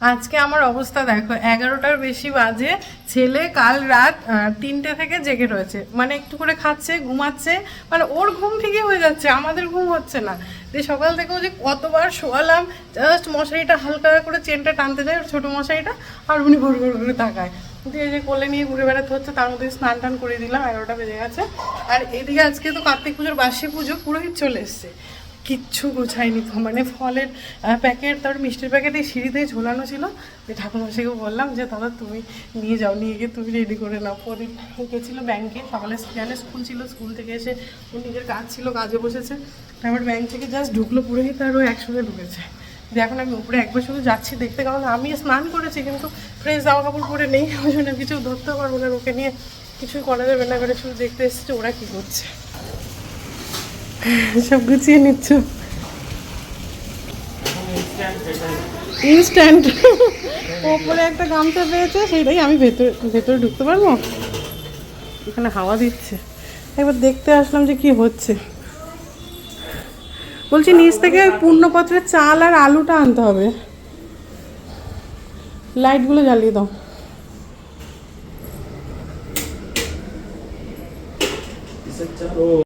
আজকে আমার অবস্থা দেখো, এগারোটার বেশি বাজে, ছেলে কাল রাত তিনটে থেকে জেগে রয়েছে। মানে একটু করে খাচ্ছে, ঘুমাচ্ছে মানে ওর ঘুম ঠিকই হয়ে যাচ্ছে, আমাদের ঘুম হচ্ছে না। দিয়ে সকাল থেকেও যে কতবার শোয়ালাম জাস্ট মশারিটা হালকা করে চেনটা টানতে যায় ছোটো মশারিটা, আর উনি ঘুরে ঘুরে ঘুরে তাকায়। দিয়ে যে কোলে নিয়ে ঘুরে বেড়াতে হচ্ছে, তার মধ্যে স্নান টান করে দিলাম, এগারোটা বেজে গেছে। আর এদিকে আজকে তো কার্তিক পুজোর বাসি পুজো, পুরোহিত চলে এসছে। কিচ্ছু গোছায়নি। তো মানে ফলের প্যাকেট, তারপর মিষ্টির প্যাকেট এই সিঁড়িতেই ঝোলানো ছিল। যে ঠাকুরমশাইকে বললাম যে, দাদা, তুমি নিয়ে যাও, নিয়ে গিয়ে তুমি রেডি করে নাও। প্রদীপ গেছিল ব্যাংকে সকালে জানে স্কুল ছিল, স্কুল থেকে এসে ওর নিজের কাজ ছিল, কাজে বসেছে। তারপর ব্যাংক থেকে জাস্ট ঢুকলো, পুরোহিত আর ও একসঙ্গে ঢুকেছে। যে এখন আমি উপরে একবার শুধু যাচ্ছি দেখতে, কারণ আমি স্নান করেছি, কিন্তু ফ্রেশ জামা কাপড় পরে নেই। ওই জন্য কিছু ধরতে পারব না ওকে নিয়ে। কিছুই করা যাবে না করে শুধু দেখতে এসেছে, ওরা কী করছে? সব গুছিয়ে নিচ্ছ। ইনস্ট্যান্ট ওপরে একটা গামছা পেয়েছে সেটাই আমি ভেতরে ভেতরে ঢুকতে পারব? এখানে হাওয়া দিচ্ছে। একবার দেখতে আসলাম যে কি হচ্ছে। বলছি, নিচ থেকে ওই পূর্ণপত্রের চাল আর আলুটা আনতে হবে। লাইটগুলো জ্বালিয়ে দাও।